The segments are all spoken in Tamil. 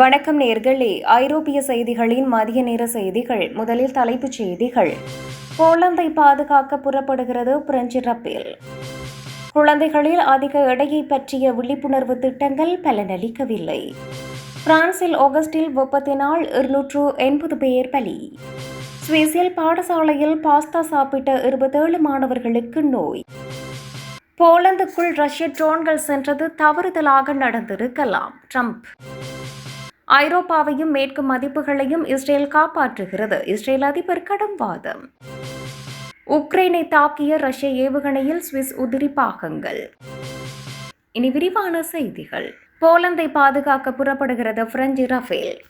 வணக்கம் நேர்களே. ஐரோப்பிய செய்திகளின் மதிய நேர செய்திகள் முதலில் தலைப்புச் செய்திகள். போலந்தை பாதுகாக்க புறப்படுகிறது பிரெஞ்சு ரப்பேல். குழந்தைகளில் அதிக எடையை பற்றிய விழிப்புணர்வு திட்டங்கள் பலனளிக்கவில்லை. பிரான்சில் ஆகஸ்டில் வெப்பத்தினால் இருநூற்று எண்பது பேர் பலி. சுவிஸில் பாடசாலையில் பாஸ்தா சாப்பிட்ட இருபத்தேழு மாணவர்களுக்கு நோய். போலந்துக்குள் ரஷ்ய ட்ரோன்கள் சென்றது தவறுதலாக நடந்திருக்கலாம் ட்ரம்ப். ஐரோப்பாவையும் மேற்கு மதிப்புகளையும் இஸ்ரேல் காப்பாற்றுகிறது. இஸ்ரேல் அதிபர் கடும் வாதம். உக்ரைனை தாக்கிய ரஷ்ய ஏவுகணையில் சுவிஸ் உதிரி பாகங்கள். இனி விரிவான செய்திகள். போலந்தை பாதுகாக்க புறப்படுகிறது பிரெஞ்சு ரஃபேல்.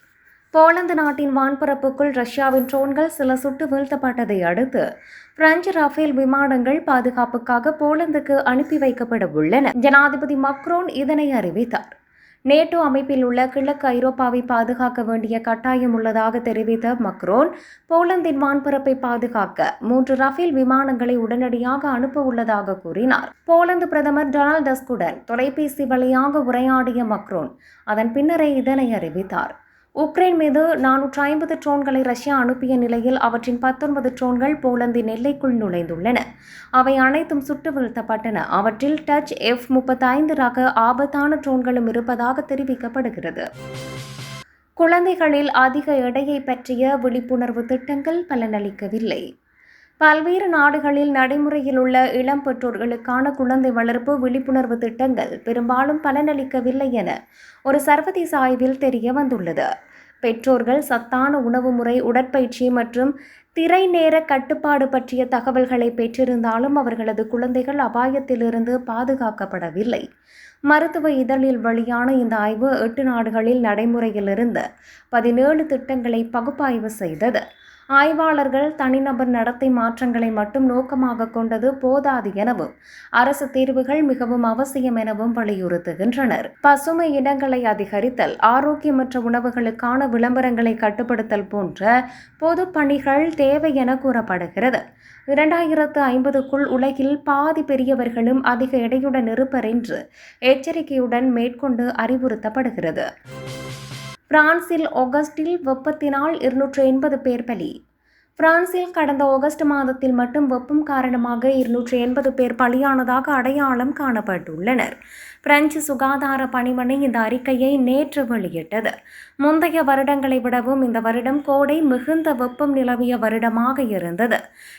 போலந்து நாட்டின் வான்பரப்புக்குள் ரஷ்யாவின் ட்ரோன்கள் சில சுட்டு வீழ்த்தப்பட்டதை அடுத்து பிரெஞ்சு ரஃபேல் விமானங்கள் பாதுகாப்புக்காக போலந்துக்கு அனுப்பி வைக்கப்பட உள்ளன. ஜனாதிபதி மக்ரோன் இதனை அறிவித்தார். நேட்டோ அமைப்பில் உள்ள கிழக்கு ஐரோப்பாவை பாதுகாக்க வேண்டிய கட்டாயம் உள்ளதாக தெரிவித்த மக்ரோன் போலந்தின் வான்பரப்பை பாதுகாக்க மூன்று ரஃபேல் விமானங்களை உடனடியாக அனுப்ப உள்ளதாக கூறினார். போலந்து பிரதமர் டொனால்ட் டஸ்குடன் தொலைபேசி வழியாக உரையாடிய மக்ரோன் அதன் பின்னரே இதனை அறிவித்தார். உக்ரைன் மீது நானூற்று ஐம்பது ட்ரோன்களை ரஷ்யா அனுப்பிய நிலையில் அவற்றின் பத்தொன்பது ட்ரோன்கள் போலந்தின் எல்லைக்குள் நுழைந்துள்ளன. அவை அனைத்தும் சுட்டு வீழ்த்தப்பட்டன. அவற்றில் டச் எஃப் முப்பத்தைந்து ரக ஆபத்தான ட்ரோன்களும் இருப்பதாக தெரிவிக்கப்படுகிறது. குழந்தைகளில் அதிக எடையை பற்றிய விழிப்புணர்வு திட்டங்கள் பலனளிக்கவில்லை. பல்வேறு நாடுகளில் நடைமுறையில் உள்ள இளம் பெற்றோர்களுக்கான குழந்தை வளர்ப்பு விழிப்புணர்வு திட்டங்கள் பெரும்பாலும் பலனளிக்கவில்லை என ஒரு சர்வதேச ஆய்வில் தெரிய வந்துள்ளது. பெற்றோர்கள் சத்தான உணவு முறை உடற்பயிற்சி மற்றும் திரை நேர கட்டுப்பாடு பற்றிய தகவல்களை பெற்றிருந்தாலும் அவர்களது குழந்தைகள் அபாயத்திலிருந்து பாதுகாக்கப்படவில்லை. மருத்துவ இதழில் வெளியான இந்த ஆய்வு எட்டு நாடுகளில் நடைமுறையில் இருந்த பதினேழு திட்டங்களை பகுப்பாய்வு செய்தது. ஆய்வாளர்கள் தனிநபர் நடத்தை மாற்றங்களை மட்டும் நோக்கமாக கொண்டது போதாது எனவும் அரசு தீர்வுகள் மிகவும் அவசியம் எனவும் வலியுறுத்துகின்றனர். பசுமை இடங்களை அதிகரித்தல் ஆரோக்கியமற்ற உணவுகளுக்கான விளம்பரங்களை கட்டுப்படுத்தல் போன்ற பொது பணிகள் தேவை என கூறப்படுகிறது. இரண்டாயிரத்து ஐம்பதுக்குள் உலகில் பாதி பெரியவர்களும் அதிக எடையுடன் இருப்பர் என்று எச்சரிக்கையுடன் மேற்கொண்டு அறிவுறுத்தப்படுகிறது. பிரான்சில் ஆகஸ்டில் வெப்பத்தினால் இருநூற்று எண்பது பேர் பலி. பிரான்சில் கடந்த ஆகஸ்ட் மாதத்தில் மட்டும் வெப்பம் காரணமாக இருநூற்று எண்பது பேர் பலியானதாக அடையாளம் காணப்பட்டுள்ளனர். பிரெஞ்சு சுகாதார பணிமனை இந்த அறிக்கையை நேற்று வெளியிட்டது. முந்தைய வருடங்களை விடவும் இந்த வருடம் கோடை மிகுந்த வெப்பம் நிலவிய வருடமாக இருந்தது.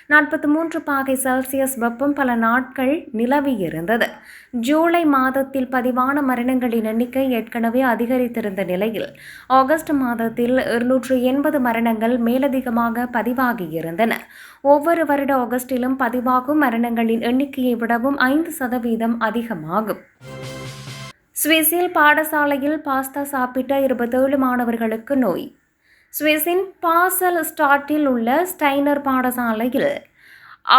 நாற்பத்தி மூன்று பாகை செல்சியஸ் வெப்பம் பல நாட்கள் நிலவியிருந்தது. ஜூலை மாதத்தில் பதிவான மரணங்களின் எண்ணிக்கை ஏற்கனவே அதிகரித்திருந்த நிலையில் ஆகஸ்ட் மாதத்தில் இருநூற்று எண்பது மரணங்கள் மேலதிகமாக பதிவாகியிருந்தன. ஒவ்வொரு வருட ஆகஸ்டிலும் பதிவாகும் மரணங்களின் எண்ணிக்கையை விடவும் ஐந்து சதவீதம் அதிகமாகும். சுவிஸில் பாடசாலையில் பாஸ்தா சாப்பிட்ட இருபத்தேழு மாணவர்களுக்கு நோய். சுவிஸின் பாசல் ஸ்டாட்டில் உள்ள ஸ்டைனர் பாடசாலையில்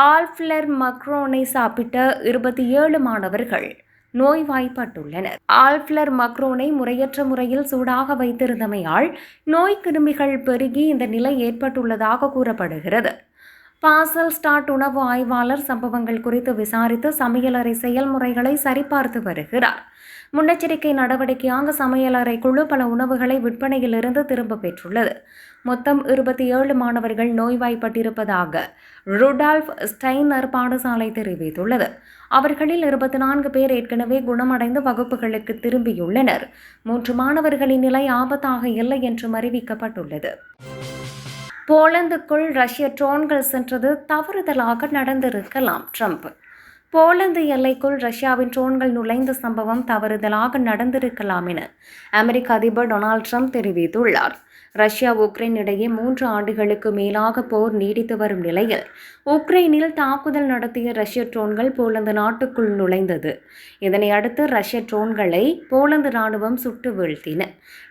ஆல்ஃப்லர் மக்ரோனை சாப்பிட்ட இருபத்தி ஏழு மாணவர்கள் நோய்வாய்ப்பட்டுள்ளனர். ஆல்ஃப்லர் மக்ரோனை முறையற்ற முறையில் சூடாக வைத்திருந்தமையால் நோய் கிருமிகள் பெருகி இந்த நிலை ஏற்பட்டுள்ளதாக கூறப்படுகிறது. பாசல் ஸ்டார்ட் உணவு ஆய்வாளர் சம்பவங்கள் குறித்து விசாரித்து சமையலறை செயல்முறைகளை சரிபார்த்து வருகிறார். முன்னெச்சரிக்கை நடவடிக்கையாக சமையலறை குழு பல உணவுகளை விற்பனையிலிருந்து திரும்ப பெற்றுள்ளது. மொத்தம் இருபத்தி ஏழு மாணவர்கள் நோய்வாய்ப்பட்டிருப்பதாக ருடால்ஃப் ஸ்டைனர் பாடசாலை தெரிவித்துள்ளது. அவர்களில் இருபத்தி நான்கு பேர் ஏற்கனவே குணமடைந்து வகுப்புகளுக்கு திரும்பியுள்ளனர். மூன்று மாணவர்களின் நிலை ஆபத்தாக இல்லை என்றும் அறிவிக்கப்பட்டுள்ளது. போலந்துக்குள் ரஷ்ய ட்ரோன்கள் சென்றது. தவறுதலாக நடந்திருக்கலாம் ட்ரம்ப். போலந்து எல்லைக்குள் ரஷ்யாவின் ட்ரோன்கள் நுழைந்த சம்பவம் தவறுதலாக நடந்திருக்கலாம் என அமெரிக்க அதிபர் டொனால்ட் ட்ரம்ப் தெரிவித்துள்ளார். ரஷ்யா உக்ரைன் இடையே மூன்று ஆண்டுகளுக்கு மேலாக போர் நீடித்து வரும் நிலையில் உக்ரைனில் தாக்குதல் நடத்திய ரஷ்ய ட்ரோன்கள் போலந்து நாட்டுக்குள் நுழைந்தது. இதனை அடுத்து ரஷ்ய ட்ரோன்களை போலந்து ராணுவம் சுட்டு வீழ்த்தின.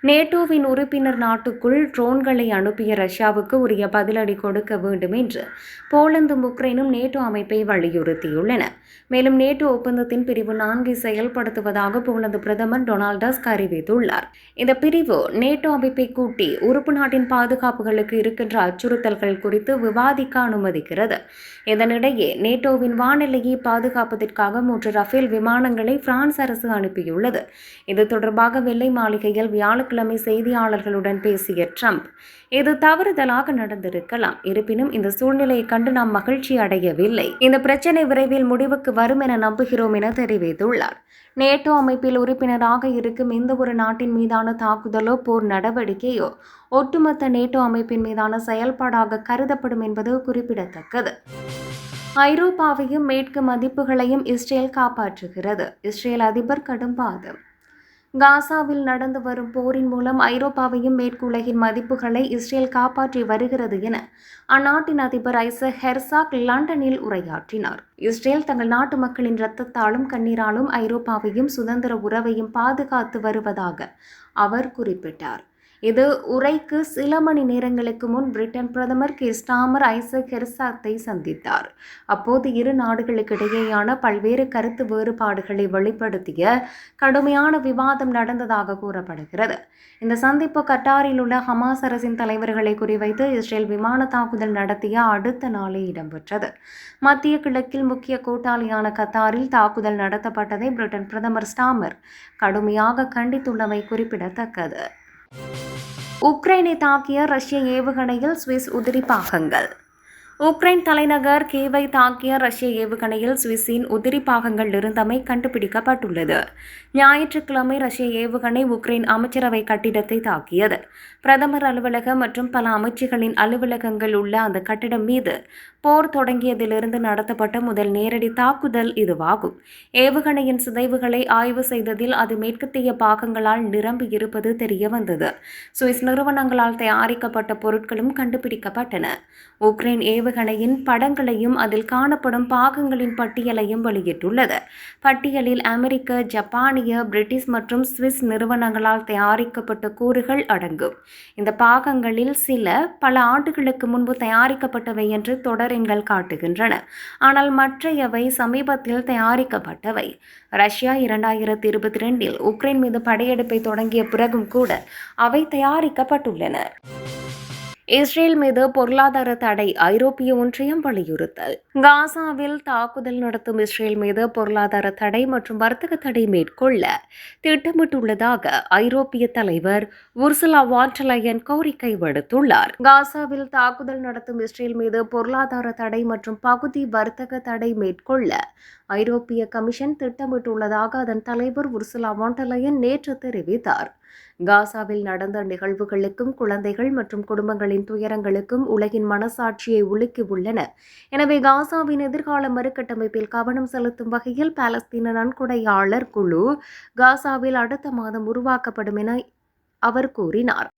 நேட்டோவின் உறுப்பினர் நாட்டுக்குள் ட்ரோன்களை அனுப்பிய ரஷ்யாவுக்கு உரிய பதிலடி கொடுக்க வேண்டும் என்று போலந்தும் உக்ரைனும் நேட்டோ அமைப்பை வலியுறுத்தியுள்ளன. மேலும் நேட்டோ ஒப்பந்தத்தின் பிரிவு நான்கை செயல்படுத்துவதாக போலந்து பிரதமர் டொனால்ட் டஸ்க் அறிவித்துள்ளார். இந்த பிரிவு நேட்டோ அமைப்பை கூட்டி உறுப்பு நாட்டின் பாதுகாப்புகளுக்கு இருக்கின்ற அச்சுறுத்தல்கள் குறித்து விவாதிக்க அனுமதிக்கிறது. இதனிடையே நேட்டோவின் வானிலையை பாதுகாப்பதற்காக மூன்று ரஃபேல் விமானங்களை பிரான்ஸ் அரசு அனுப்பியுள்ளது. இது தொடர்பாக வெள்ளை மாளிகையில் வியாழக்கிழமை செய்தியாளர்களுடன் பேசிய ட்ரம்ப் இது தவறுதலாக நடந்திருக்கலாம். இருப்பினும் இந்த சூழ்நிலையை கண்டு நாம் மகிழ்ச்சி அடையவில்லை. இந்த பிரச்சனை விரைவில் முடிவுக்கு வரும் என நம்புகிறோம் என தெரிவித்துள்ளார். நேட்டோ அமைப்பில் உறுப்பினராக இருக்கும் எந்த ஒரு நாட்டின் மீதான தாக்குதலோ போர் நடவடிக்கையோ ஒட்டுமொத்த நேட்டோ அமைப்பின் மீதான செயல்பாடாக கருதப்படும் என்பது குறிப்பிடத்தக்கது. ஐரோப்பாவையும் மேற்கு மதிப்புகளையும் இஸ்ரேல் காப்பாற்றுகிறது. இஸ்ரேல் அதிபர் கடும் வாதம் காசாவில் நடந்து வரும் போரின் மூலம் ஐரோப்பாவையும் மேற்குலகின் மதிப்புகளை இஸ்ரேல் காப்பாற்றி வருகிறது என அந்நாட்டின் அதிபர் ஐசக் ஹெர்சாக் லண்டனில் உரையாற்றினார். இஸ்ரேல் தங்கள் நாட்டு மக்களின் இரத்தத்தாலும் கண்ணீராலும் ஐரோப்பாவையும் சுதந்திர உறவையும் பாதுகாத்து வருவதாக அவர் குறிப்பிட்டார். இது உரைக்கு சில மணி நேரங்களுக்கு முன் பிரிட்டன் பிரதமர் கே ஸ்டாமர் ஐசக் ஹெர்சாத்தை சந்தித்தார். அப்போது இரு நாடுகளுக்கிடையேயான பல்வேறு கருத்து வேறுபாடுகளை வெளிப்படுத்திய கடுமையான விவாதம் நடந்ததாக கூறப்படுகிறது. இந்த சந்திப்பு கட்டாரில் உள்ள ஹமாஸ் அரசின் தலைவர்களை குறிவைத்து இஸ்ரேல் விமான தாக்குதல் நடத்திய அடுத்த நாளே இடம்பெற்றது. மத்திய கிழக்கில் முக்கிய கூட்டாளியான கத்தாரில் தாக்குதல் நடத்தப்பட்டதை பிரிட்டன் பிரதமர் ஸ்டாமர் கடுமையாக கண்டித்துள்ளமை குறிப்பிடத்தக்கது. உக்ரைனை தாக்கிய ரஷ்ய ஏவுகணையில் சுவிஸ் உதிரி பாகங்கள். உக்ரைன் தலைநகர் கீவை தாக்கிய ரஷ்ய ஏவுகணையில் சுவிஸின் உதிரி பாகங்கள் இருந்தமை கண்டுபிடிக்கப்பட்டுள்ளது. ஞாயிற்றுக்கிழமை ரஷ்ய ஏவுகணை உக்ரைன் அமைச்சரவை கட்டிடத்தை தாக்கியது. பிரதமர் அலுவலகம் மற்றும் பல அமைச்சுகளின் அலுவலகங்கள் உள்ள அந்த கட்டிடம் மீது போர் தொடங்கியதிலிருந்து நடத்தப்பட்ட முதல் நேரடி தாக்குதல் இதுவாகும். ஏவுகணையின் சிதைவுகளை ஆய்வு செய்ததில் அது மேற்கத்திய பாகங்களால் நிரம்பி இருப்பது தெரிய வந்தது சுவிஸ் நிறுவனங்களால் தயாரிக்கப்பட்ட பொருட்களும் கண்டுபிடிக்கப்பட்டன. உக்ரைன் ஏவுகணையின் படங்களையும் அதில் காணப்படும் பாகங்களின் பட்டியலையும் வெளியிட்டுள்ளது. பட்டியலில் அமெரிக்க ஜப்பானிய பிரிட்டிஷ் மற்றும் சுவிஸ் நிறுவனங்களால் தயாரிக்கப்பட்ட கூறுகள் அடங்கும். இந்த பாகங்களில் சில பல ஆண்டுகளுக்கு முன்பு தயாரிக்கப்பட்டவை என்று தொடர் தொடரெண்கள் காட்டுகின்றன. ஆனால் மற்றையவை சமீபத்தில் தயாரிக்கப்பட்டவை. ரஷ்யா இரண்டாயிரத்தி இருபத்தி ரெண்டில் உக்ரைன் மீது படையெடுப்பை தொடங்கிய பிறகும் கூட அவை தயாரிக்கப்பட்டுள்ளன. இஸ்ரேல் மீது பொருளாதார தடை ஐரோப்பிய ஒன்றியம் வலியுறுத்தல். காசாவில் தாக்குதல் நடத்தும் இஸ்ரேல் மீது பொருளாதார தடை மற்றும் வர்த்தக தடை மேற்கொள்ள திட்டமிட்டுள்ளதாக ஐரோப்பிய தலைவர் உர்சுலா வாண்டலயன் கோரிக்கை விடுத்துள்ளார். காசாவில் தாக்குதல் நடத்தும் இஸ்ரேல் மீது பொருளாதார தடை மற்றும் பகுதி வர்த்தக தடை மேற்கொள்ள ஐரோப்பிய கமிஷன் திட்டமிட்டுள்ளதாக அதன் தலைவர் உர்சுலா வாண்டலயன் நேற்று தெரிவித்தார். காசாவில் நடந்த நிகழ்வுகளுக்கும் குழந்தைகள் மற்றும் குடும்பங்களின் துயரங்களுக்கும் உலகின் மனசாட்சியை உலுக்கி உள்ளன. எனவே காசாவின் எதிர்கால மறுகட்டமைப்பில் கவனம் செலுத்தும் வகையில் பாலஸ்தீன நன்கொடையாளர் குழு காசாவில் அடுத்த மாதம் உருவாக்கப்படும் என அவர் கூறினார்.